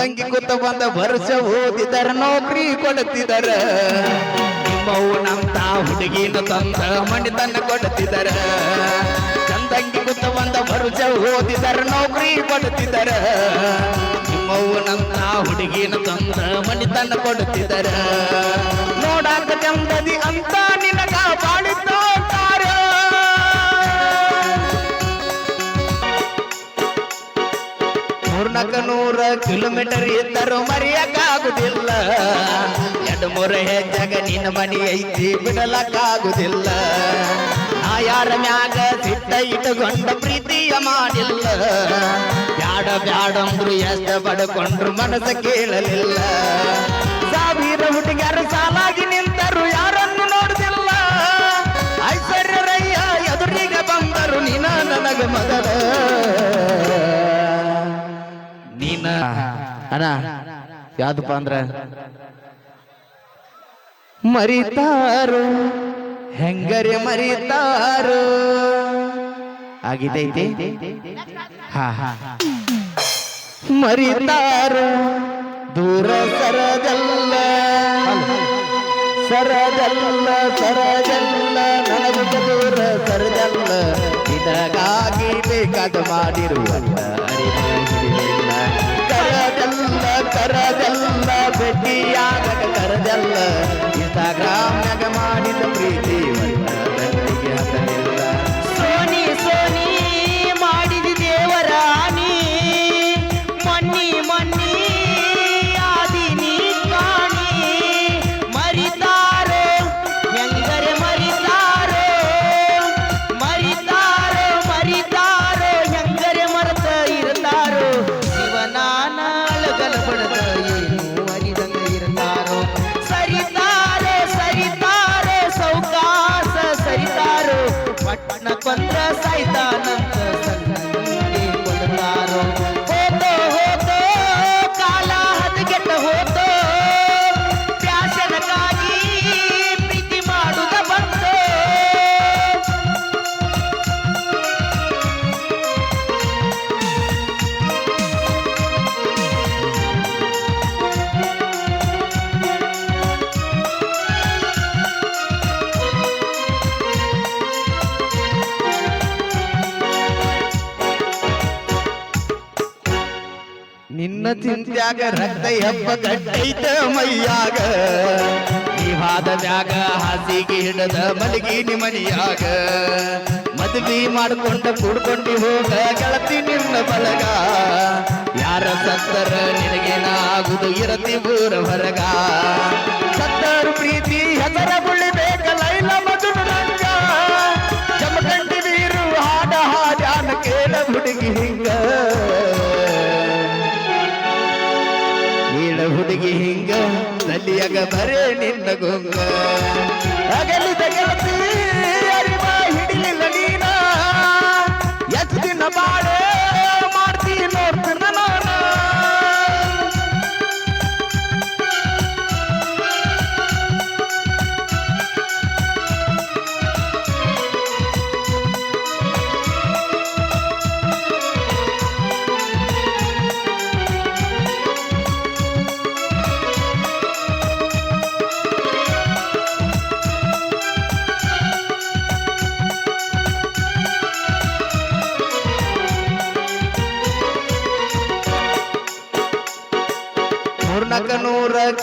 ಚಂದಂಗಿ ಕೂತ ಬಂದ ವರ್ಷ ಓದಿದರ ನೌಕರಿ ಕೊಡುತ್ತಿದರ ನಿಮ್ಮವು ನಮ್ತ ಹುಡುಗಿನ ತಂದ ಮಣಿತನ ಕೊಡುತ್ತಿದರ ತಂಗಿ ಕೂತ ಬಂದ ವರ್ಷ ಓದಿದರ ನೌಕರಿ ಕೊಡುತ್ತಿದರ ನಿಮ್ಮವು ನಮ್ತ ಹುಡುಗಿನ ತಂದ ಮಣಿತನ ಕೊಡುತ್ತಿದರ ನೋಡಾಕ ಚಂದದಿ ಅಂತ ನಿನಗ ಬಾಳಿದ್ದಾರ ಮೂರ್ನಾಲ್ಕು ನೂರ ಕಿಲೋಮೀಟರ್ ಇದ್ದರು ಮರೆಯಕ್ಕಾಗುದಿಲ್ಲ. ಎರಡು ಮೂರ ಹೆಜ್ಜಾಗ ನಿನ್ನ ಮನಿ ಐತಿ, ಬಿಡಲಕ್ಕಾಗುದಿಲ್ಲ. ನಾ ಯಾರ ಮ್ಯಾಗ ಸಿಟ್ಟ ಇಟ್ಟುಕೊಂಡ ಪ್ರೀತಿಯ ಮಾಡಿಲ್ಲ. ಬ್ಯಾಡ ಬ್ಯಾಡಂದ್ರು ಎಷ್ಟ ಪಡ್ಕೊಂಡ್ರು ಮನಸ್ಸ ಕೇಳಲಿಲ್ಲ. ಸಾವಿರ ಹುಡುಗಿಯರು ಸಾಲಾಗಿ ನಿಂತರು, ಯಾರನ್ನು ನೋಡುದಿಲ್ಲ. ಐಶ್ವರ್ಯರಯ್ಯ ಎದುರಿಗೆ ಬಂದರು ನಿನ್ನ ನನಗೆ ಮೊದಲ ಅಣ್ಣ ಯಾವ್ದಪ್ಪ ಅಂದ್ರ? ಮರಿತಾರು, ಹೆಂಗರೆ ಮರಿತಾರು? ಆಗಿದೈತಿ ಹಾ ಹಾ. ಮರಿತಾರು, ದೂರ ಸರದಲ್ಲ. ಸರದಲ್ಲ ಸರದಲ್ಲ. ನನಗೆ ದೂರ ಸರದಲ್ಲ. ಇದಾಗಿ ಬೇಕಾದ ಮಾಡಿರುವಲ್ಲ. ಕರದಲ್ಲ ಭೇಟಿಯಾಗಕ ಕರದಲ್ಲ ಇನ್ಸ್ಟಾಗ್ರಾಮ್ನಾಗ ಮಾಡಿದ ಪ್ರೀತಿ তার ನಿನ್ನ ಚಿಂತ್ಯಾಗ ರಕ್ತ ಹೆಬ್ಬ ಗಟ್ಟೈತ ಮೈಯಾಗ. ನೀವಾದ ಮ್ಯಾಗ ಹಾಸಿಗೆ ಹಿಡದ ಮಲಗಿ ನಿಮನಿಯಾಗ ಮದುವೆ ಮಾಡ್ಕೊಂಡ ಕೂಡ್ಕೊಂಡಿ ಹೋಗ ಗೆಳತಿ ನಿನ್ನ ಬಲಗ ಯಾರ ಸತ್ತರ ನಿನಗೇನಾಗುದು ಇರತಿ ಊರ ಹೊರಗ. ಸತ್ತರು ಪ್ರೀತಿ ಹೆಸರ ಬುಳಿಬೇಕ ನೀಳ ಹುಡುಗಿ ಹಿಂಗ ನಲಿಯಾಗ ಬರೇ ನಿನ್ನ ಗುಂಗ. ಅಗಲಿದ ಗೆಳತಿ ಹಿಡಿಲಿಲ್ಲ ನೀನ. ಎಷ್ಟು ದಿನ ಬಾಳೆ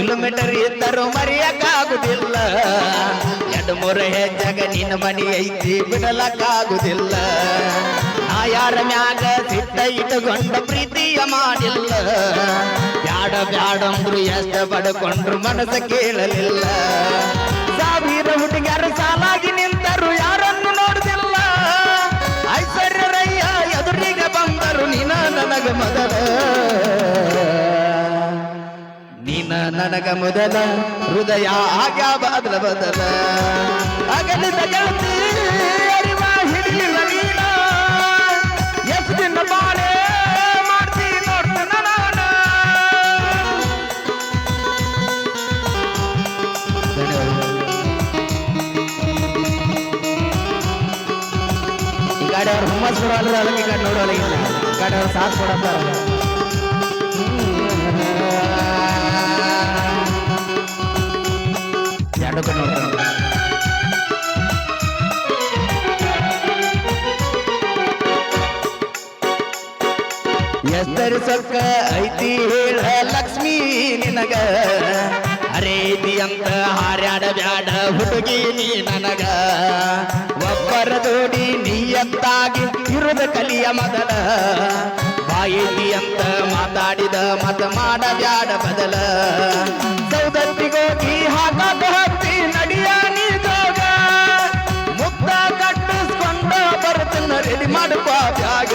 ಕಿಲೋಮೀಟರ್ ಇದ್ದರು ಮರೆಯಕ್ಕಾಗುದಿಲ್ಲ ಎರಡು ಮೂರು ಹೆಜ್ಜಾಗ ನಿನ್ನ ಮನಿ ಐತಿ ಬಿಡಲಕ್ಕಾಗುದಿಲ್ಲ ನಾ ಯಾರ ಮ್ಯಾಗ ಸಿಟ್ಟ ಇಟ್ಟುಕೊಂಡ ಪ್ರೀತಿಯ ಮಾಡಿಲ್ಲ ಬ್ಯಾಡ ಬ್ಯಾಡಂದ್ರು ಎಷ್ಟ ಬಡ್ಕೊಂಡ್ರು ಮನಸ್ಸ ಕೇಳಲಿಲ್ಲ ನನಗ ಮೊದಲ ಹೃದಯ ಆಗ್ಯಾ ಬದಲ ಬದಲ. ಅಗಲಿದ ಗೆಳತಿ ಅರಿವ ಹಿಡಿಲಿಲ್ಲ ನೀನ. ಎಷ್ಟು ದಿನ ಬಾಳೆ ಮಾಡ್ತಿ ನೋಡ್ತಾನ ನಾನ. ಈ ಗಾಡಿ ಅವ್ರು ಹುಮ್ಮಸ್ ಕೊಡೋಲ್ಲ ಅದಕ್ಕೆ ಈ ಗಾಡಿ ನೋಡೋಲ್ಲ ಈ ಗಾಡಿ ಅವ್ರು ಸಾಥ್ ಕೊಡತ್ತಾರ ಚೊಕ್ಕ ಐತಿ ಹೇಳ ಲಕ್ಷ್ಮೀ ನಿನಗ. ಅರೇತಿ ಅಂತ ಹಾರ್ಯಾಡ ಬ್ಯಾಡ ಹುಡುಗಿ ನೀ ನನಗ. ಒಬ್ಬರ ಜೋಡಿ ನೀಯತ್ತಾಗಿ ಇರುದ ಕಲಿಯ ಮೊದಲ ಬಾಯಿತಿ ಅಂತ ಮಾತಾಡಿದ ಮತ ಮಾಡ ಬ್ಯಾಡ ಬದಲ. ಸೌದತ್ತಿಗೋಗಿ ಹಾಕ ನಡಿಯ ನೀ ಜೋಗ. ಮುಕ್ತ ಕಟ್ಟಿಸ್ಕೊಂಡ ಬರ್ತನ್ನ ರೆಡಿ ಮಾಡುವ ಬ್ಯಾಗ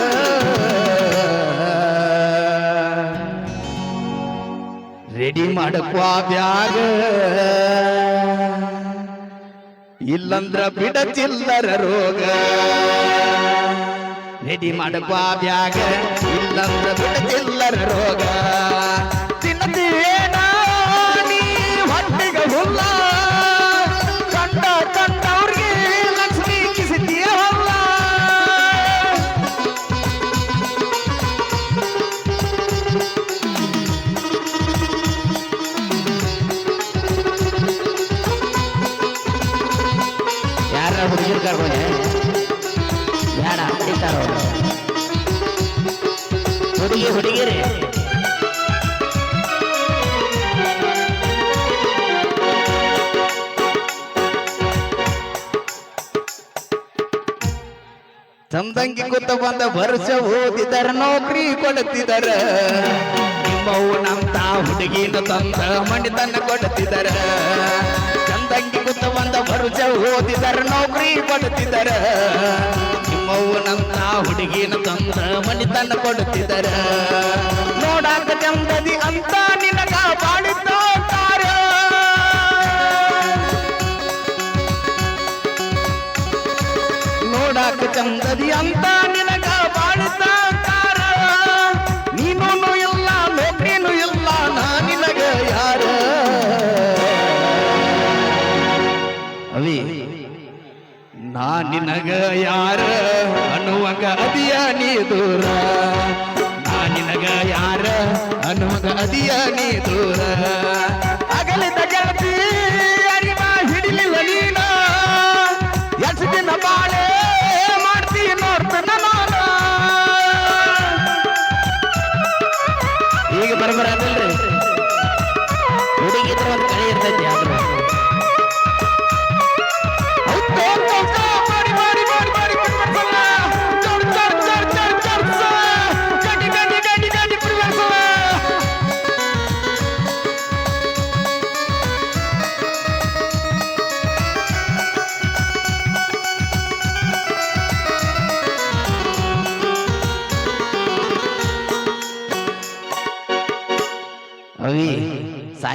ರೆಡಿ ಮಾಡಕ್ವ ಬ್ಯಾಗ. ಇಲ್ಲಂದ್ರ ಬಿಡ ಚಿಲ್ಲರ ರೋಗ. ರೆಡಿ ಮಾಡಕ್ವ ಬ್ಯಾಗ. ಇಲ್ಲಂದ್ರ ಬಿಡ ಚಿಲ್ಲರ ರೋಗ. ತಿನ್ನತೀನ ಚಂದಂಗಿ ಕೂತ ಬಂದ ವರ್ಷ ಓದಿದರ ನೌಕರಿ ಕೊಡುತ್ತಿದರ ನಮ್ಮ ತಾ ಹುಡುಗಿನ ತಂದ ಮಣಿತನ ಕೊಡುತ್ತಿದರ ಚಂದಂಗಿ ಕೂತ ಬಂದ ವರ್ಷ ಓದಿದರ ನೌಕರಿ ಕೊಡುತ್ತಿದರ ನಮ್ಮ ತಾ ಹುಡುಗಿನ ತಂದ ಮಣಿತನ ಕೊಡುತ್ತಿದರ ನೋಡಾಕ ಚಂದದಿ ಅಂತ ನಿನಗ ಚಂದದಿ ಅಂತ ನಿನಗ ಬಾಳಿದ್ದಾರ ನೀನು ಇಲ್ಲ, ನೌಕರಿನೂ ಇಲ್ಲ, ನಾ ನಿನಗ ಯಾರ? ಅವಿ, ನಾ ನಿನಗ ಯಾರ ಅನ್ನುವಂಗ ಅದಿಯ ನೀ ದೂರ. ನಾ ನಿನಗ ಯಾರ ಅನ್ನುವಂಗ ಅದಿಯ ನೀ ದೂರ.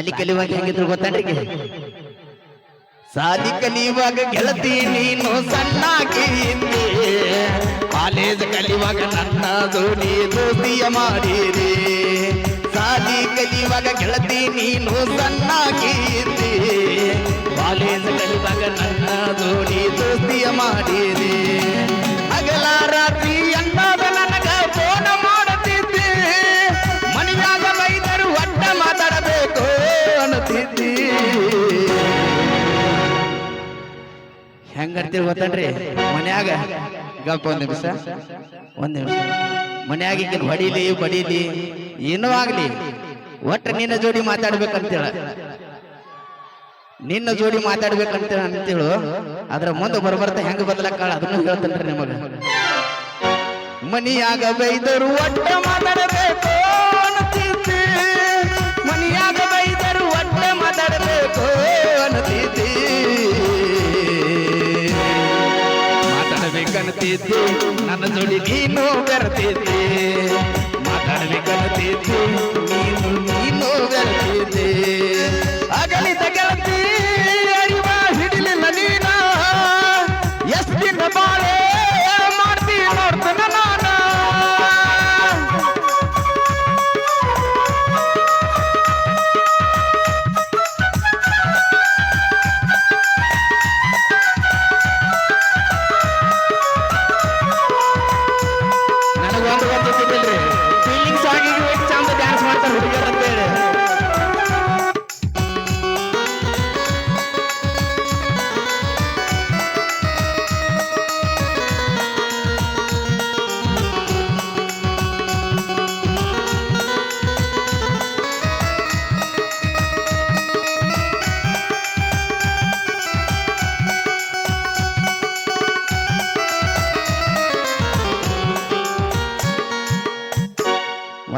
ಸಾಲಿ ಕಲಿಯುವಾಗ ಹೆಂಗಿದ್ರು ಗೊತ್ತಾಡ್ರಿ ಸಾಲಿ ಕಲಿಯುವಾಗ ಗೆಳತಿ ನೀನು ಸಣ್ಣಾಗಿ ಕಾಲೇಜ್ ಕಲಿಯುವಾಗ ನನ್ನ ಜೋಡಿ ದೋಸ್ತಿಯ ಮಾಡಿರಿ. ಸಾಲಿ ಕಲಿಯುವಾಗ ಗೆಳತಿ ನೀನು ಸಣ್ಣಾಗಿ ಕಾಲೇಜ್ ಕಲಿಯುವಾಗ ನನ್ನ ಜೋಡಿ ದೋಸ್ತಿಯ ಮಾಡಿರಿ. ಹೆಂಗಂತೀವಿ ಗೊತ್ತನ್ರಿ? ಮನ್ಯಾಗ ಗಪ್ಪ ಒಂದ್ ನಿಮಿಷ. ಒಂದ್ ನಿಮಿಷ. ಮನ್ಯಾಗ ಈಗಿನ ಹೊಡಿಲಿ, ಬಡಿಲಿ, ಏನೂ ಆಗ್ಲಿ, ಒಟ್ಟ ನಿನ್ನ ಜೋಡಿ ಮಾತಾಡ್ಬೇಕಂತೇಳ ನಿನ್ನ ಜೋಡಿ ಮಾತಾಡ್ಬೇಕಂತ ಅಂತೇಳು, ಅದ್ರ ಮುಂದೆ ಬರ್ಬರ್ತ ಹೆಂಗ ಬದಲಾಕಾಳ ಅದನ್ನು ಹೇಳ್ತೇನ್ರಿ ನಿಮಗ. ಮನಿಯಾಗ ಬೈದರು, ಒಟ್ಟ ಮಾತಾಡಬೇಕು. ಮಾತಾಡಬೇಕನ್ನುತ್ತಿದ್ದಿ ನನ್ನ ಜೋಡಿ ನೀನು ಬೆರೆತಿದ್ದಿ? ಮಾತಾಡಲಿ ನೀನು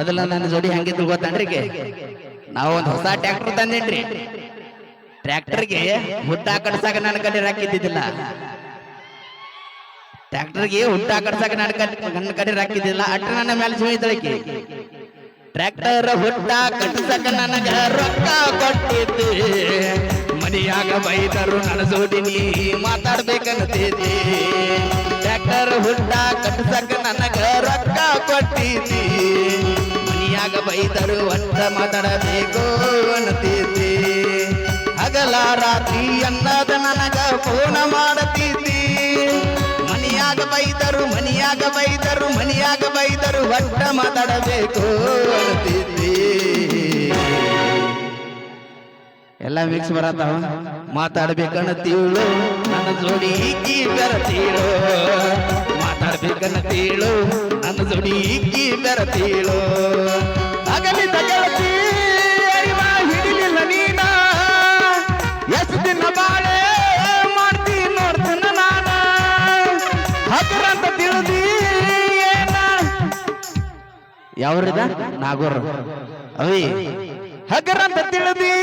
ಮೊದಲ ನನ್ನ ಜೋಡಿ ಹೆಂಗಿದ್ರು ನಾವು ಒಂದು ಹೊಸ ಟ್ರ್ಯಾಕ್ಟರ್ ತಂದೇನ್ರಿ. ಟ್ರ್ಯಾಕ್ಟರ್ಗೆ ಹುಟ್ಟ ಕಡ್ಸಾಕ ನನ್ನ ಕಡೆ ರಾಕಿದ್ದಿದ್ದಿಲ್ಲ ಟ್ರ್ಯಾಕ್ಟರ್ಗೆ ಹುಟ್ಟ ಕಟ್ಸಾಕ ನನ್ನ ಕಡೆ ನನ್ನ ಕಡೆ ರಾಕಿದ್ದಿಲ್ಲ ಅಟ್ಟ ನನ್ನ ಮೇಲೆ ಸುಳಿತಳಕಿ ಟ್ರ್ಯಾಕ್ಟರ್ ಹುಟ್ಟ ಕಟ್ಸಕ ನನಗ ರೊಕ್ಕ ಕೊಟ್ಟಿದ್ದೆ. ಮನಿಯಾಗ ಬೈದರು ನನ್ನ ಜೋಡಿ ನೀ ಟ್ರ್ಯಾಕ್ಟರ್ ಹುಟ್ಟ ಕಟ್ಸಕ ನನಗ ರೊಕ್ಕ ಮನಿಯಾಗ ಬೈದರು ಅಂತ ಮಾತಾಡಬೇಕು ಅನ್ನತಿದ್ದಿ ಹಗಲ ರಾತ್ರಿ ಅನ್ನದ ನನಗ ಫೋನ ಮಾಡತಿದ್ದಿ ಮನಿಯಾಗ ಬೈದರು ಮನಿಯಾಗ ಬೈದರು ಮನಿಯಾಗ ಬೈದರು ಒಟ್ಟ ಮಾತಾಡಬೇಕು ಎಲ್ಲ ಮಿಕ್ಸ್ ಬರತ್ತಾವ? ಮಾತಾಡ್ಬೇಕನ್ನ ತಿಳು ನನ್ನ ಜೋಡಿ ಬೆರತೀಳು. ತೀಳು ನನ್ನ ಜೋಡಿ ಈಕಿ ಬೆರತೀಳು. ಅಗಲಿದ ಗೆಳತಿ ಅರಿವ ಹಿಡಿಲಿಲ್ಲ ನೀನ. ಎಷ್ಟು ದಿನ ಬಾಳೆ ಮಾಡ್ತಿ ನೋಡ್ತನ ನಾನ. ಹಗರಂತ ತಿಳಿದಿ ಯಾವ್ರದ? ನಾಗೂರ್. ಅವಿ ಹಗರಂತ ತಿಳಿದಿ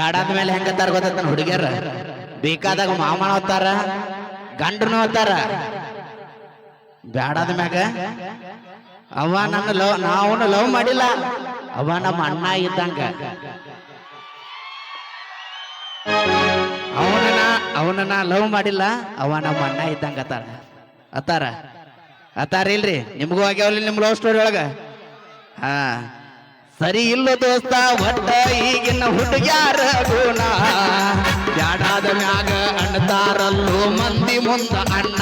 ಬ್ಯಾಡಾದ ಮೇಲೆ ಹೆಂಗತ್ತಾರ ಗೊತ್ತ ಹುಡುಗಿಯರ? ಬೇಕಾದಾಗ ಮಾಮನ ಹೋಗ್ತಾರ, ಗಂಡನು ಹೋಗ್ತಾರ. ಬ್ಯಾಡಾದ ಮ್ಯಾಗ ಅವ ನನ್ನ ಲವ್ ನಾವು ಲವ್ ಮಾಡಿಲ್ಲ. ಅವ ನಮ್ಮ ಅಣ್ಣ ಇದ್ದಂಗ. ಅವನನ್ನ ಅವನನ್ನ ಲವ್ ಮಾಡಿಲ್ಲ ಅವ ನಮ್ಮ ಅಣ್ಣ ಇದ್ದಂಗ ಅತ್ತಾರ. ಅತ್ತಾರ? ಅತ್ತಾರ ಇಲ್ರಿ? ನಿಮ್ಗೂ ಆಗ್ಯಾವಲ್ಲ ನಿಮ್ ಲವ್ ಸ್ಟೋರಿ ಒಳಗ? ಹಾ. ಸರಿ ಇಲ್ಲ ದೋಸ್ತ, ಒಟ್ಟ ಈಗಿನ ಹುಡುಗ್ಯಾರ ಗುಣ. ಬ್ಯಾಡಾದ ಮ್ಯಾಗ ಅಣ್ಣತಾರಲ್ಲೋ ಮಂದಿ ಮುಂದ ಅಣ್ಣ.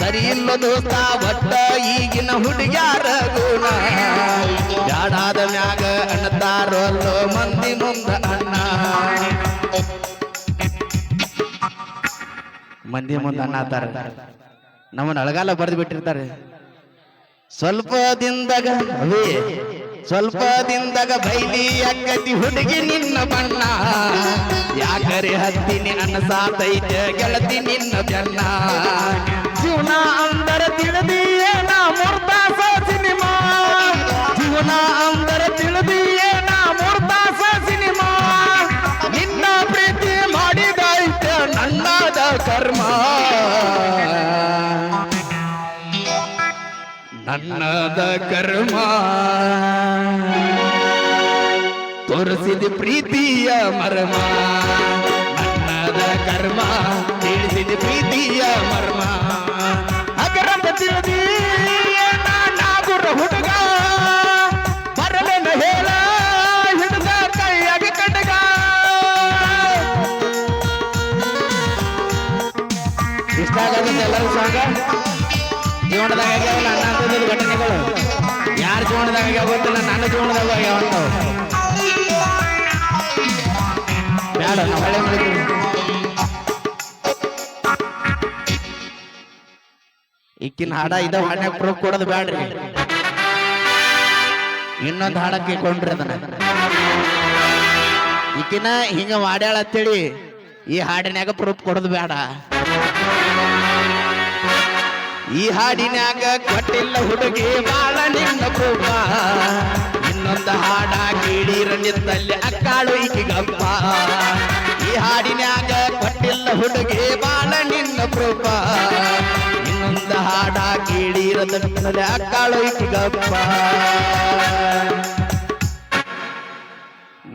ಸರಿ ಇಲ್ಲ ದೋಸ್ತ, ಒಟ್ಟ ಈಗಿನ ಹುಡುಗ್ಯಾರ ಗುಣ. ಬ್ಯಾಡಾದ ಮ್ಯಾಗ ಅಣ್ಣತಾರಲ್ಲೋ ಮಂದಿ ಮುಂದ ಅಣ್ಣ. ಮಂದಿ ಮುಂದೆ ಅಣ್ಣ ಅತ್ತಾರ ನಮ್ಮನ್ನ ಅಳಗಾಲ ಬರೆದು ಬಿಟ್ಟಿರ್ತಾರೆ. ಸ್ವಲ್ಪ ದಿನದಾಗ ಅವೇ ಸ್ವಲ್ಪ ದಿನದಾಗ ಬೈಲಿ ಅಕ್ಕತಿ ಹುಡುಗಿ ನಿನ್ನ ಬಣ್ಣ. ಯಾಕರೆ ಹತ್ತಿನಿ ಅನ್ನ ಸಾತೈತೆ ಗೆಳತಿ ನಿನ್ನ ಬೆನ್ನ ಜೀವನ ಅಂದರ ನಾ ಮುರ್ದಾಸ ಸಿನಿಮಾ. ಜೀವನ ಅಂದರ ನಾ ಮುರ್ದಾಸ ಸಿನಿಮಾ. ನಿನ್ನ ಪ್ರೀತಿ ಮಾಡಿದೈತೆ ನನ್ನದ ಕರ್ಮ. ನನ್ನದ ಕರ್ಮ. ತೋರಿಸಿದ ಪ್ರೀತಿಯ ಮರ್ಮ. ಅನ್ನದ ಕರ್ಮ, ತಿಳಿಸಿದ ಪ್ರೀತಿಯ ಮರ್ಮ. ಅಗರಂತ ತಿಳಿದಿ ಹುಡುಗ. ಎಲ್ಲರೂ ಸಾಂಗ? ಜೀವನದಾಗ ಆಗ್ಯಾವಲ್ಲ ಅಣ್ಣ ಅಂತಂದಿದ್ದು ಘಟನೆಗಳು? ಯಾರ ಜೀವನದಾಗ ಆಗ್ಯಾವ ಗೊತ್ತಿಲ್ಲ, ನನ್ನ ಜೀವನದಾಗ ಆಗ್ಯಾವ ಬೇಡ ನಾವು ಹಳೆ ಇಕ್ಕಿನ ಹಾಡ ಇದ ಹಾಡ್ಯಾಗ ಪ್ರೂಫ್ ಕೊಡೋದು ಬೇಡ್ರಿ ಇನ್ನೊಂದು ಹಾಡಕ್ಕೆ ಕೊಂಡ್ರಿ ಅದನ್ನ. ಈಕಿನ ಹಿಂಗ ಮಾಡ್ಯಾಳ ಅಂತೇಳಿ ಈ ಹಾಡಿನ್ಯಾಗ ಪ್ರೂಫ್ ಕೊಡೋದು ಬೇಡ ಈ ಹಾಡಿನಾಗ ಕೊಟ್ಟಿಲ್ಲ ಹುಡುಗಿ ಬಾಳ ನಿನ್ನ ಕೋಪ. ಇನ್ನೊಂದು ಹಾಡ ಕೇಳಿರ ನಿತ್ತಲ್ಲಿ ಅಕ್ಕಾಳು ಈಕಿಗಪ್ಪ ಈ ಹಾಡಿನಾಗ ಕೊಟ್ಟಿಲ್ಲ ಹುಡುಗಿ ಬಾಳ ನಿನ್ನ ಕೋಪ. ಇನ್ನೊಂದು ಹಾಡ ಕೇಳಿರ ನಿತ್ತಲ್ಲಿ ಅಕ್ಕಾಳು ಈಕಿಗಪ್ಪ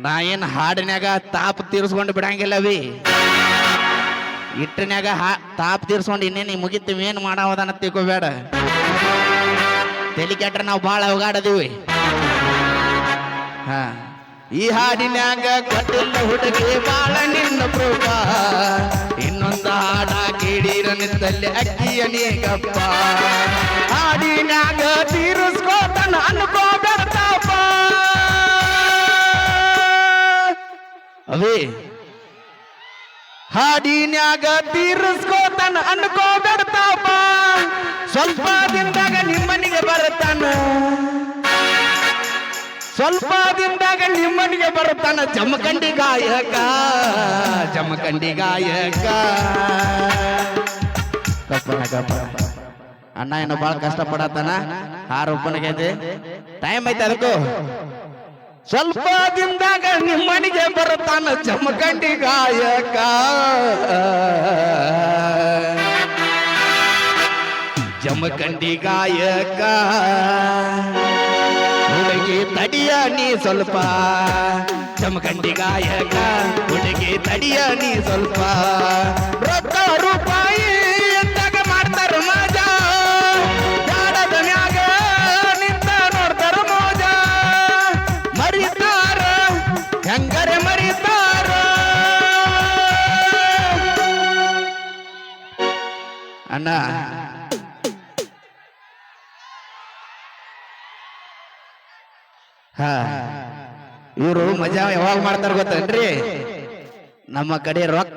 ನಾ ಏನ್ ಹಾಡಿನಾಗ ತಾಪ ತೀರ್ಸ್ಕೊಂಡು ಬಿಡಂಗಿಲ್ಲವಿ? ಇಟ್ಟಿನ್ಯಾಗ ಹಾ ತಾಪ್ ತೀರ್ಸ್ಕೊಂಡು ಇನ್ನೇನು ಮುಗಿತೀವಿ ಏನು ಮಾಡೋದನ್ನ ತಿಳ್ಕೊಬೇಡ. ತಲೆ ಕೆಟ್ಟರೆ ನಾವು ಭಾಳ ಹೋಗಾಡದೀವಿ. ಹಾ. ಈ ಹಾಡಿನ್ಯಾಗ ಕಟ್ಟಿಲ್ಲ ಹುಡುಗಿ ಬಾಳ ನಿನ್ನ ಪ್ರೂಪ ಇನ್ನೊಂದು ಹಾಡ ಕೇಳಿರ ನಿಂತಲ್ಲಿ ಅಕ್ಕಿಯ ನೀಗಪ್ಪ ಹಾಡಿನ್ಯಾಗ ತೀರಿಸ್ಕೋತನ ಅನ್ಕೋಬೇಡ್ತಾಪ ಅವೇ. ಹಾಡಿನ್ಯಾಗ ತೀರಿಸ್ಕೋತಾನ ಅನ್ಕೋಬೇಡ್ತಾಪ. ಸ್ವಲ್ಪ ದಿನದಾಗ ನಿಮ್ಮನಿಗೆ ಬರ್ತಾನ ಸ್ವಲ್ಪ ದಿನದಾಗ ನಿಮ್ಮನಿಗೆ ಬರ್ತಾನ ಜಮಖಂಡಿ ಗಾಯಕ ಜಮಖಂಡಿ ಗಾಯಕ. ಅಣ್ಣ ಏನೋ ಭಾಳ ಕಷ್ಟ ಪಡತ್ತಾನ ಆರು ಒಪ್ಪನಿಗೆ ಟೈಮ್ ಐತೆ ಅದಕ್ಕೂ. ಸ್ವಲ್ಪ ದಿನದಾಗ ನಿಮ್ಮನಿಗೆ ಬರುತ್ತಾನ ಜಮಖಂಡಿ ಗಾಯಕ ಜಮಖಂಡಿ ಗಾಯಕ ಹುಡುಗಿ ತಡಿಯ ನೀ ಸ್ವಲ್ಪ ಜಮಖಂಡಿ ಗಾಯಕ ಹುಡುಗಿ ತಡಿಯ ನೀ ಸ್ವಲ್ಪ ಅಣ್ಣ. ಹಾ. ಇವರು ಮಜಾ ಯಾವಾಗ ಮಾಡ್ತಾರ ಗೊತ್ತೇನ್ರಿ? ನಮ್ಮ ಕಡೆ ರೊಕ್ಕ